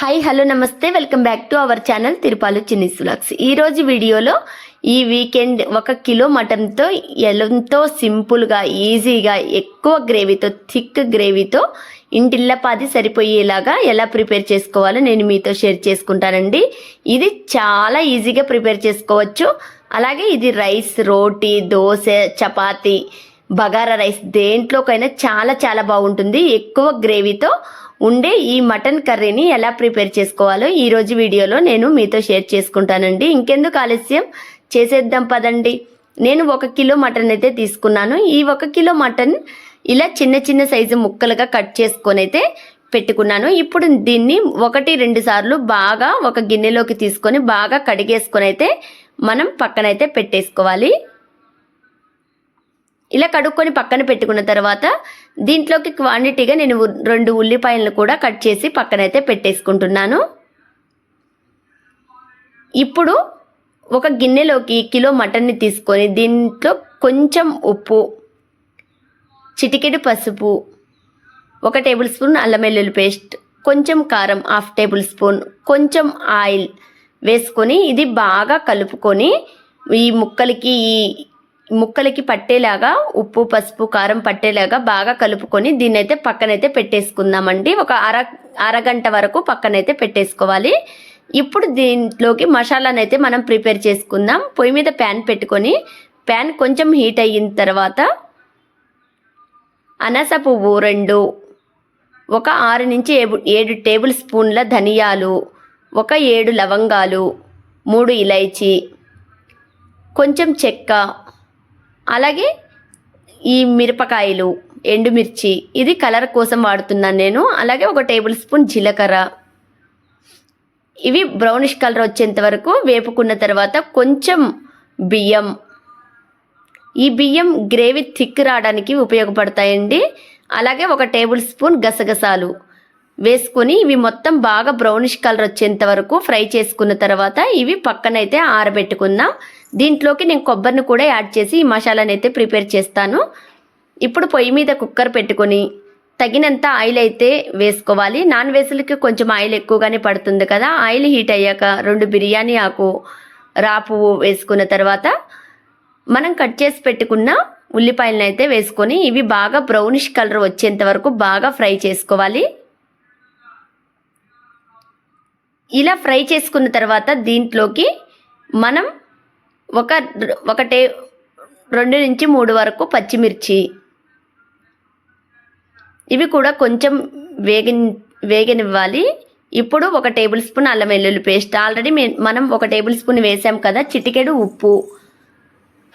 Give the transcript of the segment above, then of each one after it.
Hi hello నమస్తే. Welcome back to our channel Tirupalu Chinni సులాక్స్ ఈ రోజు వీడియోలో ఈ వీకెండ్ ఒక కిలో మటన్తో ఎంతో సింపుల్గా ఈజీగా ఎక్కువ గ్రేవీతో థిక్ గ్రేవీతో ఇంటిల్లపాది సరిపోయేలాగా ఎలా ప్రిపేర్ చేసుకోవాలో నేను మీతో షేర్ చేసుకుంటానండి. ఇది చాలా ఈజీగా ప్రిపేర్ చేసుకోవచ్చు. అలాగే ఇది రైస్ రోటీ దోశ చపాతీ బగారా రైస్ దేంట్లోకైనా చాలా చాలా బాగుంటుంది. ఎక్కువ గ్రేవీతో ఉండే ఈ మటన్ కర్రీని ఎలా ప్రిపేర్ చేసుకోవాలో ఈరోజు వీడియోలో నేను మీతో షేర్ చేసుకుంటానండి. ఇంకెందుకు ఆలస్యం? చేసేద్దాం పదండి. నేను ఒక కిలో మటన్ అయితే తీసుకున్నాను. ఈ ఒక కిలో మటన్ ఇలా చిన్న చిన్న సైజు ముక్కలుగా కట్ చేసుకొని అయితే పెట్టుకున్నాను. ఇప్పుడు దీన్ని ఒకటి రెండు సార్లు బాగా ఒక గిన్నెలోకి తీసుకొని బాగా కడిగేసుకొని అయితే మనం పక్కనైతే పెట్టేసుకోవాలి. ఇలా కడుక్కొని పక్కన పెట్టుకున్న తర్వాత దీంట్లోకి క్వాంటిటీగా నేను రెండు ఉల్లిపాయలను కూడా కట్ చేసి పక్కనైతే పెట్టేసుకుంటున్నాను. ఇప్పుడు ఒక గిన్నెలోకి కిలో మటన్ని తీసుకొని దీంట్లో కొంచెం ఉప్పు చిటికెడు పసుపు ఒక టేబుల్ స్పూన్ అల్లం వెల్లుల్లి పేస్ట్ కొంచెం కారం హాఫ్ టేబుల్ స్పూన్ కొంచెం ఆయిల్ వేసుకొని ఇది బాగా కలుపుకొని ఈ ముక్కలకి ఈ ముక్కలకి పట్టేలాగా ఉప్పు పసుపు కారం పట్టేలాగా బాగా కలుపుకొని దీన్నైతే పక్కనైతే పెట్టేసుకుందామండి. ఒక అర అరగంట వరకు పక్కనైతే పెట్టేసుకోవాలి. ఇప్పుడు దీంట్లోకి మసాలానైతే మనం ప్రిపేర్ చేసుకుందాం. పొయ్యి మీద ప్యాన్ పెట్టుకొని ప్యాన్ కొంచెం హీట్ అయిన తర్వాత అనస పువ్వు రెండు ఒక ఆరు నుంచి ఏడు టేబుల్ స్పూన్ల ధనియాలు ఒక ఏడు లవంగాలు మూడు ఇలైచి కొంచెం చెక్క అలాగే ఈ మిరపకాయలు ఎండుమిర్చి ఇది కలర్ కోసం వాడుతున్నాను నేను. అలాగే ఒక టేబుల్ స్పూన్ జీలకర్ర. ఇవి బ్రౌనిష్ కలర్ వచ్చేంత వరకు వేపుకున్న తర్వాత కొంచెం బియ్యం. ఈ బియ్యం గ్రేవీ థిక్ రావడానికి ఉపయోగపడతాయండి. అలాగే ఒక టేబుల్ స్పూన్ గసగసాలు. వేసుకొని ఇవి మొత్తం బాగా బ్రౌనిష్ కలర్ వచ్చేంత వరకు ఫ్రై చేసుకున్న తర్వాత ఇవి పక్కనైతే ఆరబెట్టుకుందాం. దీంట్లోకి నేను కొబ్బరిని కూడా యాడ్ చేసి ఈ మసాలాని అయితే ప్రిపేర్ చేస్తాను. ఇప్పుడు పొయ్యి మీద కుక్కర్ పెట్టుకొని తగినంత ఆయిల్ అయితే వేసుకోవాలి. నాన్ వెజ్లకి కొంచెం ఆయిల్ ఎక్కువగానే పడుతుంది కదా. ఆయిల్ హీట్ అయ్యాక రెండు బిర్యానీ ఆకు రాపు వేసుకున్న తర్వాత మనం కట్ చేసి పెట్టుకున్న ఉల్లిపాయలను అయితే వేసుకొని ఇవి బాగా బ్రౌనిష్ కలర్ వచ్చేంత వరకు బాగా ఫ్రై చేసుకోవాలి. ఇలా ఫ్రై చేసుకున్న తర్వాత దీంట్లోకి మనం ఒక ఒకటే రెండు నుంచి మూడు వరకు పచ్చిమిర్చి. ఇవి కూడా కొంచెం వేగి వేగనివ్వాలి. ఇప్పుడు ఒక టేబుల్ స్పూన్ అల్లం వెల్లుల్లి పేస్ట్. ఆల్రెడీ మే- మనం ఒక టేబుల్ స్పూన్ వేసాం కదా చిటికెడు ఉప్పు.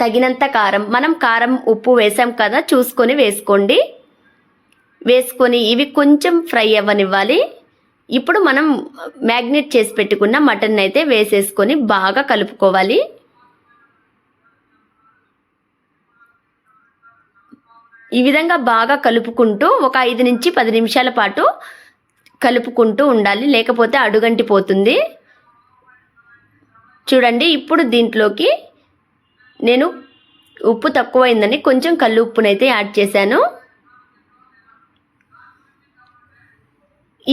తగినంత కారం. మనం కారం ఉప్పు వేసాం కదా చూసుకొని వేసుకోండి. వేసుకొని ఇవి కొంచెం ఫ్రై అవ్వనివ్వాలి. ఇప్పుడు మనం మ్యాగ్నేట్ చేసి పెట్టుకున్న మటన్ అయితే వేసేసుకొని బాగా కలుపుకోవాలి. ఈ విధంగా బాగా కలుపుకుంటూ ఒక ఐదు నుంచి పది నిమిషాల పాటు కలుపుకుంటూ ఉండాలి. లేకపోతే అడుగంటిపోతుంది. చూడండి ఇప్పుడు దీంట్లోకి నేను ఉప్పు తక్కువైందని కొంచెం కల్లు ఉప్పునైతే యాడ్ చేశాను.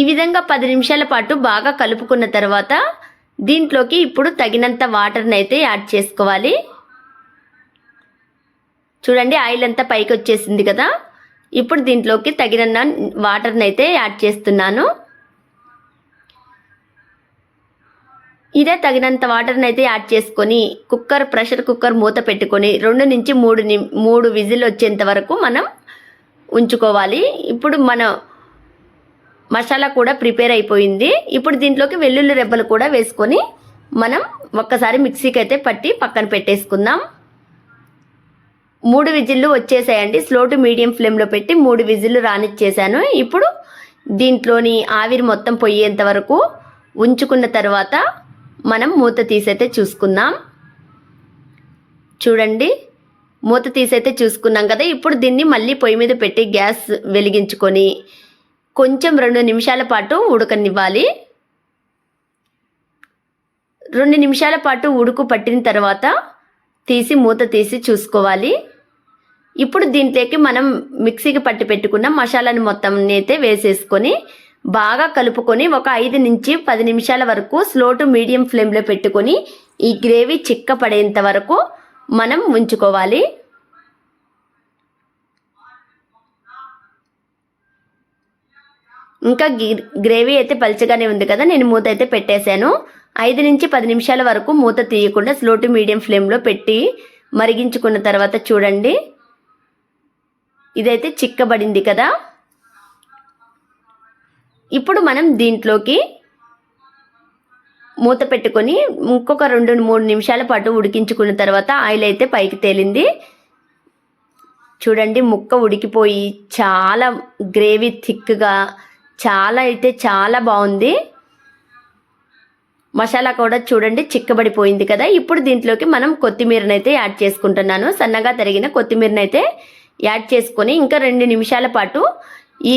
ఈ విధంగా పది నిమిషాల పాటు బాగా కలుపుకున్న తర్వాత దీంట్లోకి ఇప్పుడు తగినంత వాటర్ని అయితే యాడ్ చేసుకోవాలి. చూడండి ఆయిల్ అంతా పైకి వచ్చేసింది కదా. ఇప్పుడు దీంట్లోకి తగినంత వాటర్ని అయితే యాడ్ చేస్తున్నాను. ఇదే తగినంత వాటర్ని అయితే యాడ్ చేసుకొని కుక్కర్ ప్రెషర్ కుక్కర్ మూత పెట్టుకొని రెండు నుంచి మూడు మూడు విజిల్ వచ్చేంత వరకు మనం ఉంచుకోవాలి. ఇప్పుడు మన మసాలా కూడా ప్రిపేర్ అయిపోయింది. ఇప్పుడు దీంట్లోకి వెల్లుల్లి రెబ్బలు కూడా వేసుకొని మనం ఒక్కసారి మిక్సీకి అయితే పట్టి పక్కన పెట్టేసుకుందాం. మూడు విజిల్లు వచ్చేసాయండి. స్లో టు మీడియం ఫ్లేమ్లో పెట్టి మూడు విజిల్లు రానిచ్చేసాను. ఇప్పుడు దీంట్లోని ఆవిరి మొత్తం పొయ్యేంత వరకు ఉంచుకున్న తర్వాత మనం మూత తీసైతే చూసుకుందాం. చూడండి మూత తీసైతే చూసుకున్నాం కదా. ఇప్పుడు దీన్ని మళ్ళీ పొయ్యి మీద పెట్టి గ్యాస్ వెలిగించుకొని కొంచెం రెండు నిమిషాల పాటు ఉడకనివ్వాలి. రెండు నిమిషాల పాటు ఉడుకు పట్టిన తర్వాత తీసి మూత తీసి చూసుకోవాలి. ఇప్పుడు దీంట్లోకి మనం మిక్సీకి పట్టి పెట్టుకున్న మసాలాని మొత్తం అయితే వేసేసుకొని బాగా కలుపుకొని ఒక ఐదు నుంచి పది నిమిషాల వరకు స్లో టు మీడియం ఫ్లేమ్లో పెట్టుకొని ఈ గ్రేవీ చిక్కపడేంత వరకు మనం ఉంచుకోవాలి. ఇంకా గి- గ్రేవీ అయితే పలుచగానే ఉంది కదా నేను మూత అయితే పెట్టేశాను. ఐదు నుంచి పది నిమిషాల వరకు మూత తీయకుండా స్లో టు మీడియం ఫ్లేమ్లో పెట్టి మరిగించుకున్న తర్వాత చూడండి. ఇదైతే చిక్కబడింది కదా. ఇప్పుడు మనం దీంట్లోకి మూత పెట్టుకొని ఇంకొక రెండు మూడు నిమిషాల పాటు ఉడికించుకున్న తర్వాత ఆయిల్ అయితే పైకి తేలింది. చూడండి ముక్క ఉడికిపోయి చాలా గ్రేవీ థిక్గా చాలా అయితే చాలా బాగుంది. మసాలా కూడా చూడండి చిక్కబడిపోయింది కదా. ఇప్పుడు దీంట్లోకి మనం కొత్తిమీరనైతే యాడ్ చేసుకుంటున్నాను. సన్నగా తరిగిన కొత్తిమీరనైతే యాడ్ చేసుకొని ఇంకా రెండు నిమిషాల పాటు ఈ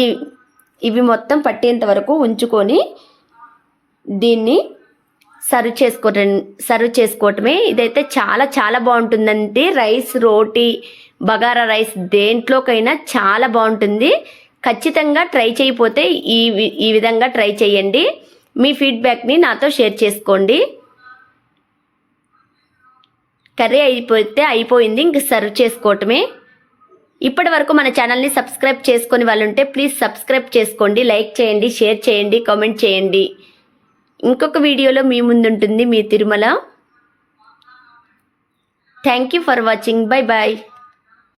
ఇవి మొత్తం పట్టేంత వరకు ఉంచుకొని దీన్ని సర్వ్ చేసుకో సర్వ్ చేసుకోవటమే. ఇదైతే చాలా చాలా బాగుంటుందండి. రైస్ రోటీ బగారా రైస్ దేంట్లోకైనా చాలా బాగుంటుంది. ఖచ్చితంగా ట్రై చేయకపోతే ఈ ఈ విధంగా ట్రై చేయండి. మీ ఫీడ్బ్యాక్ని నాతో షేర్ చేసుకోండి. కర్రీ అయిపోతే అయిపోయింది ఇంక సర్వ్ చేసుకోవటమే. ఇప్పటి వరకు మన ఛానల్ని సబ్స్క్రైబ్ చేసుకుని వాళ్ళు ఉంటే ప్లీజ్ సబ్స్క్రైబ్ చేసుకోండి లైక్ చేయండి షేర్ చేయండి కామెంట్ చేయండి. ఇంకొక వీడియోలో మీ ముందుంటుంది మీ Tirumala. Thank you for watching. Bye bye